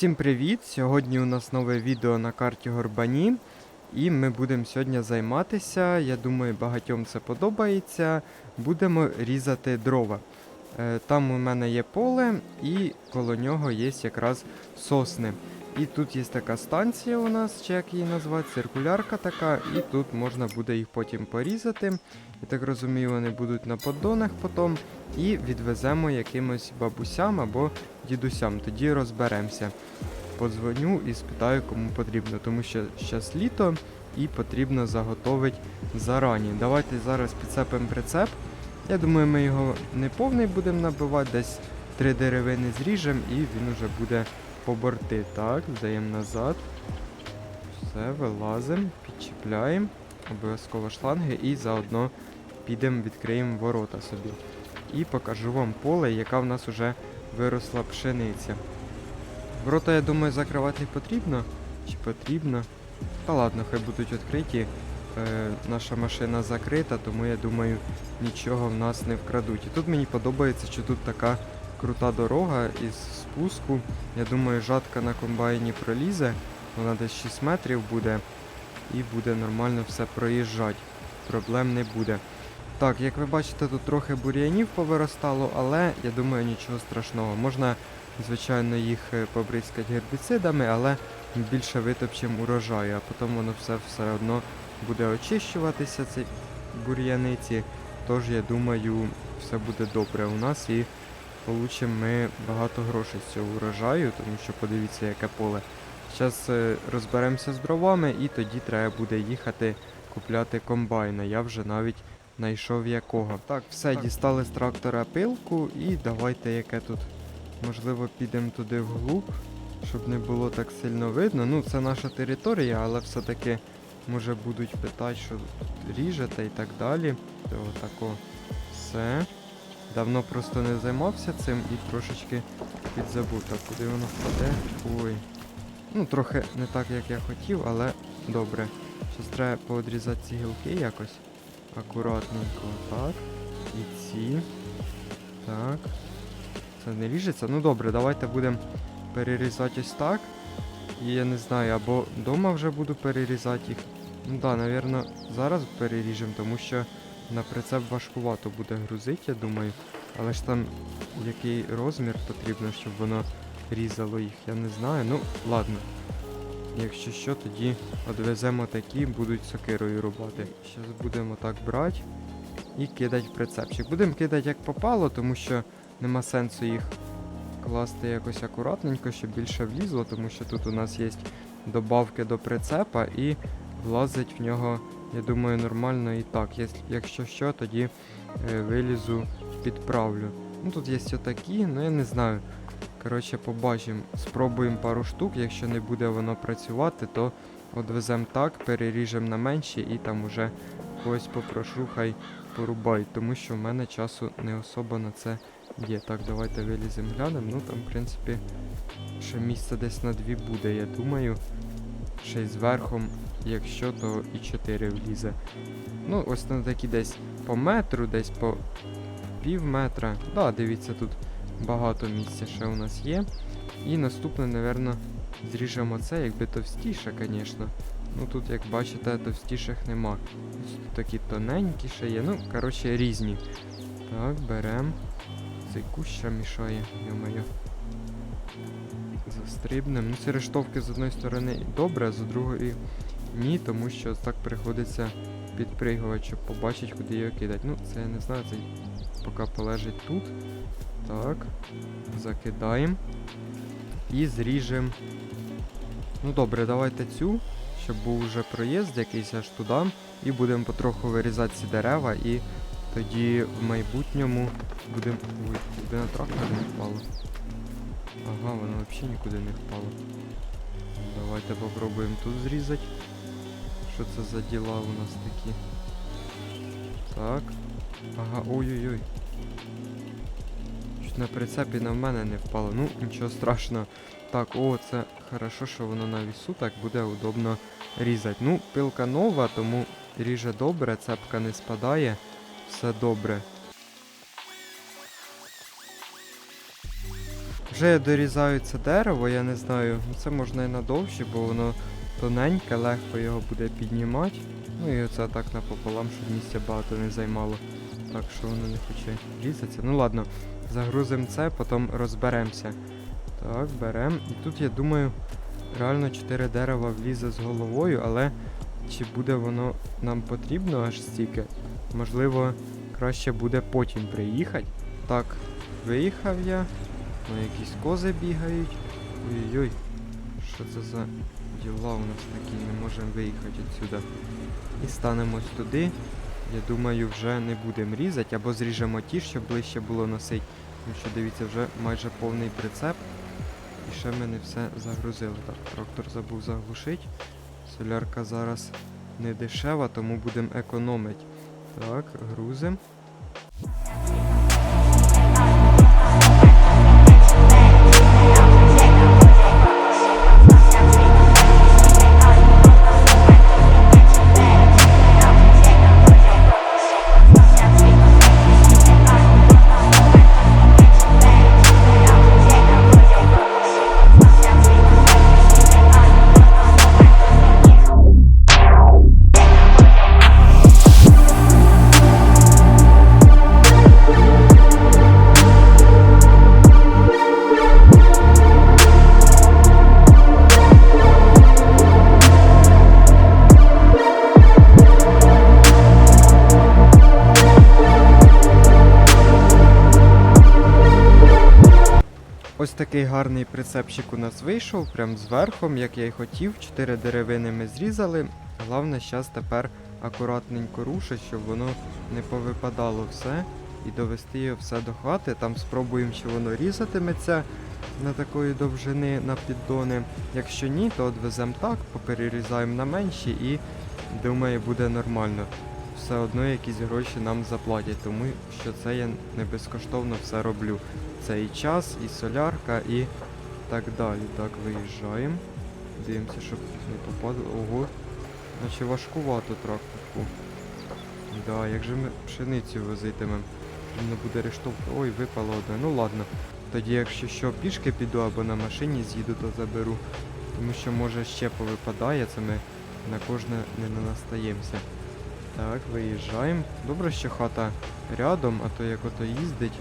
Всім привіт! Сьогодні у нас нове відео на карті Горбані. І ми будемо сьогодні займатися. Я думаю, багатьом це подобається. Будемо різати дрова. Е, Там у мене є поле, і коло нього є якраз сосни. І тут є така станція у нас, чи як її назвати, циркулярка така, і тут можна буде їх потім порізати. Я так розумію, вони будуть на поддонах потім. І відвеземо якимось бабусям або дідусям. Тоді розберемося. Подзвоню і спитаю, кому потрібно, тому що зараз літо і потрібно заготовити зарані. Давайте зараз підцепимо прицеп. Я думаю, ми його не повний будемо набивати, десь три деревини зріжемо і він уже буде по борти. Так, здаємо назад. Все, вилазимо, підчіпляємо. Обов'язково шланги і заодно підемо відкриємо ворота собі. І покажу вам поле, яка в нас вже виросла пшениця. Ворота, я думаю, закривати потрібно. Чи потрібно? Та ладно, хай будуть відкриті. Е, наша машина закрита, тому я думаю, нічого в нас не вкрадуть. І тут мені подобається, що тут така крута дорога із спуску. Я думаю, жатка на комбайні пролізе, вона десь 6 метрів буде, і буде нормально все проїжджати. Проблем не буде. Так, як ви бачите, тут трохи бур'янів повиростало, але я думаю, нічого страшного. Можна, звичайно, їх е, побризкати гербіцидами, але більше витопчемо урожаю, а потім воно все все одно буде очищуватися, ці бур'яниці. Тож, я думаю, все буде добре у нас і получимо ми багато грошей з цього урожаю, тому що подивіться, яке поле. Зараз розберемося з дровами і тоді треба буде їхати купляти комбайна. Я вже навіть знайшов якого. Так, все, дістали з трактора пилку і давайте яке тут. Можливо, підемо туди вглуб, щоб не було так сильно видно. Ну, це наша територія, але все-таки може будуть питати, що тут ріжете і так далі. Отако все. Давно просто не займався цим і трошечки підзабув. Так, куди воно впаде? Ой. Ну, трохи не так, як я хотів, але добре. Зараз треба поодрізати ці гілки якось. Акуратненько, так. І ці. Так. Це не ріжеться. Ну добре, давайте будемо перерізати ось так. І я не знаю, або вдома вже буду перерізати їх. Ну так, да, напевно, зараз переріжемо, тому що на прицеп важкувато буде грузити, я думаю. Але ж там який розмір потрібно, щоб воно різало їх, я не знаю. Ну, ладно. Якщо що, тоді одвеземо такі, будуть сокирою рубати. Зараз будемо так брати і кидати прицепчик. Будемо кидати як попало, тому що нема сенсу їх класти якось акуратненько, щоб більше влізло, тому що тут у нас є добавки до прицепа і влазить в нього, я думаю, нормально і так. Якщо що, тоді е, вилізу, підправлю. Ну тут є отакі, ну я не знаю. Коротше, побачимо. Спробуємо пару штук. Якщо не буде воно працювати, то одвеземо так, переріжемо на менші і там уже когось попрошу, хай порубають, тому що в мене часу не особо на це є. Так, давайте виліземо глянемо. Ну там, в принципі, ще місце десь на дві буде, я думаю. Ще й зверху, якщо, то і 4 влізе. Ну, ось на такі десь по метру, десь по пів метра. Да, дивіться, тут багато місця ще у нас є. І наступне, напевно, зріжемо це, якби товстіше, звісно. Ну тут, як бачите, товстіших нема. Ось тут такі тоненькі ще є. Ну, коротше, різні. Так, берем. Цей кущ ще мішає, йо-моє. Застрибнем. Ну, ці рештовки з одної сторони добре, а з другої ні, тому що так приходиться підпригувати, щоб побачити, куди його кидати. Ну, це я не знаю, це поки полежить тут. Так. Закидаємо. І зріжемо. Ну добре, давайте цю, щоб був вже проїзд якийсь аж туди. І будемо потроху вирізати ці дерева і тоді в майбутньому будемо. Ой, куди на трактор не впало. Ага, воно взагалі нікуди не впало. Давайте попробуємо тут зрізати. Що це за діла у нас такі? Так. Ага, ой-ой-ой. Чуть на прицепі на мене не впало. Ну, нічого страшного. Так, о, це хорошо, що воно на вісу, так буде удобно різати. Ну, пилка нова, тому ріже добре, цепка не спадає. Все добре. Вже я дорізаю це дерево, я не знаю. ну, Це можна і надовше, бо воно тоненьке, легко його буде піднімати. Ну і оце так напополам, щоб місця багато не займало. Так що воно не хоче різатися. Ну ладно, загрузимо це, потім розберемося. Так, беремо. І тут я думаю, реально 4 дерева влізе з головою, але чи буде воно нам потрібно аж стільки? Можливо, краще буде потім приїхати. Так, виїхав я. Ну, якісь кози бігають. Ой-ой-ой. Що це за діла у нас такі? Не можемо виїхати відсюди. І станемо ось туди. Я думаю, вже не будемо різати, або зріжемо ті, щоб ближче було носити. Тому що дивіться, вже майже повний прицеп. І ще ми не все загрузили. Так, трактор забув заглушити. Солярка зараз не дешева, тому будемо економити. Так, грузимо. Такий гарний прицепчик у нас вийшов, прям з як я й хотів. Чотири деревини ми зрізали. Головне, зараз тепер акуратненько рушить, щоб воно не повипадало все. І довести його все до хати. Там спробуємо, чи воно різатиметься на такої довжини на піддони. Якщо ні, то відвеземо так, поперерізаємо на менші і думаю, буде нормально. Все одно якісь гроші нам заплатять, тому що це я не безкоштовно все роблю. Це і час, і солярка, і так далі. Так, виїжджаємо. Дивимося, щоб не попадало. Ого. Наче важкувато тракторку. Да, як же ми пшеницю возитимемо? Не буде рештовка. Ой, випало одне. Ну ладно. Тоді, якщо що, пішки піду або на машині з'їду, то заберу. Тому що може ще повипадає, це ми на кожне не настаємося. Так, виїжджаємо. Добре, що хата рядом, а то як ото їздить,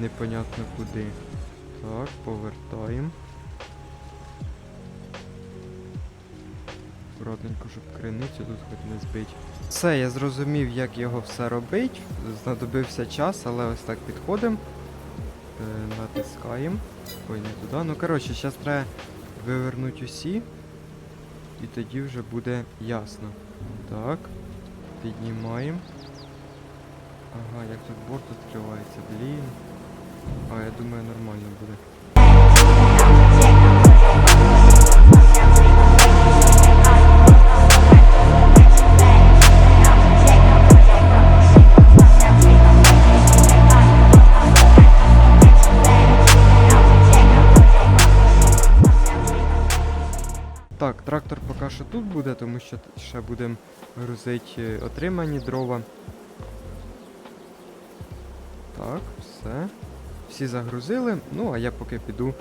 непонятно куди. Так, повертаємо. Аккуратненько, щоб криницю тут хоч не збить. Все, я зрозумів, як його все робить. Знадобився час, але ось так підходимо. Е, натискаємо. Ой, не туди. Ну, коротше, зараз треба вивернути усі. І тоді вже буде ясно. Так. Піднімаємо. Ага, як тут борт відкривається, блін. А, я думаю, нормально буде. Буде, тому що ще будемо грузити отримані дрова. Так, все. Всі загрузили. Ну, а я поки піду,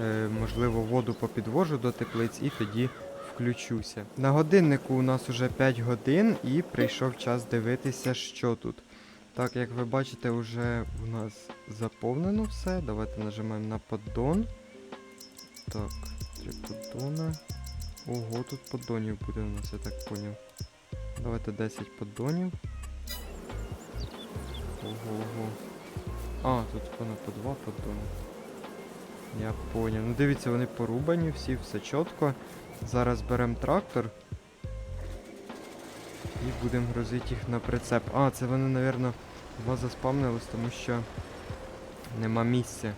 е, можливо, воду попідвожу до теплиць і тоді включуся. На годиннику у нас уже 5 годин і прийшов час дивитися, що тут. Так, як ви бачите, вже у нас заповнено все. Давайте нажимаємо на поддон. Так, три поддона. Ого, тут поддонів буде у нас, я так поняв. Давайте 10 поддонів. Ого, ого. А, тут воно по два поддони. Я поняв. Ну дивіться, вони порубані всі, все чітко. Зараз беремо трактор. І будемо грузити їх на прицеп. А, це вони, напевно, два заспавнились, тому що нема місця.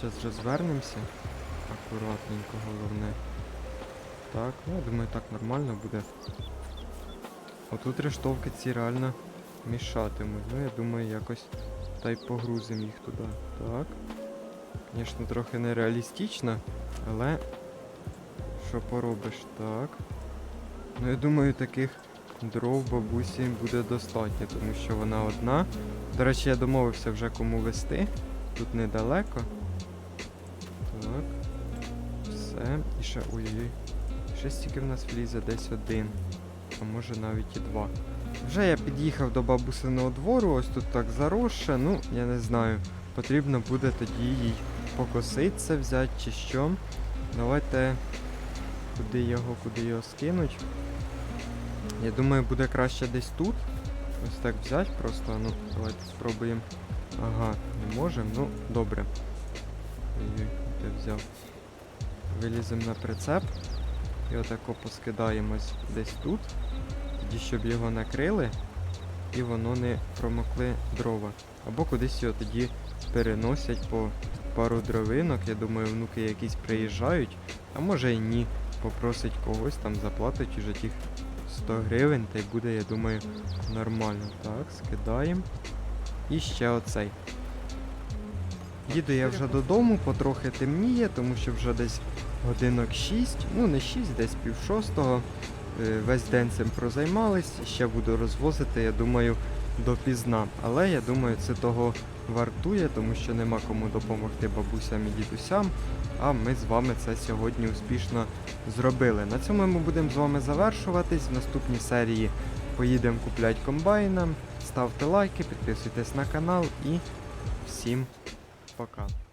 Зараз розвернемося. Акуратненько, головне. Так, ну я думаю, так нормально буде. Отут рештовки ці реально мішатимуть. Ну, я думаю, якось та й погрузимо їх туди. Так. Звісно, трохи нереалістично, але що поробиш, так. Ну, я думаю, таких дров бабусі буде достатньо, тому що вона одна. До речі, я домовився вже кому вести. Тут недалеко. Так. Все. І ще ой-ой-ой. Ще стільки в нас влізе десь один. А може навіть і два. Вже я під'їхав до бабусиного двору, ось тут так заросше, ну, я не знаю. Потрібно буде тоді їй покосити це взяти чи що. Давайте куди його, куди його скинуть. Я думаю, буде краще десь тут. Ось так взяти просто. Ну, давайте спробуємо. Ага, не можемо. Ну, добре. Ой-ой, де взяв. Виліземо на прицеп. І отако поскидаємось десь тут. Тоді, щоб його накрили, і воно не промокли дрова. Або кудись його тоді переносять по пару дровинок. Я думаю, внуки якісь приїжджають, а може і ні. Попросить когось там заплатить уже тих 100 гривень, та й буде, я думаю, нормально. Так, скидаємо. І ще оцей. Їду я вже додому, потрохи темніє, тому що вже десь годинок 6, ну не 6, десь пів шостого. Е, Весь день цим прозаймались, ще буду розвозити, я думаю, допізна. Але я думаю, це того вартує, тому що нема кому допомогти бабусям і дідусям. А ми з вами це сьогодні успішно зробили. На цьому ми будемо з вами завершуватись. В наступній серії поїдемо купляти комбайна. Ставте лайки, підписуйтесь на канал і всім пока.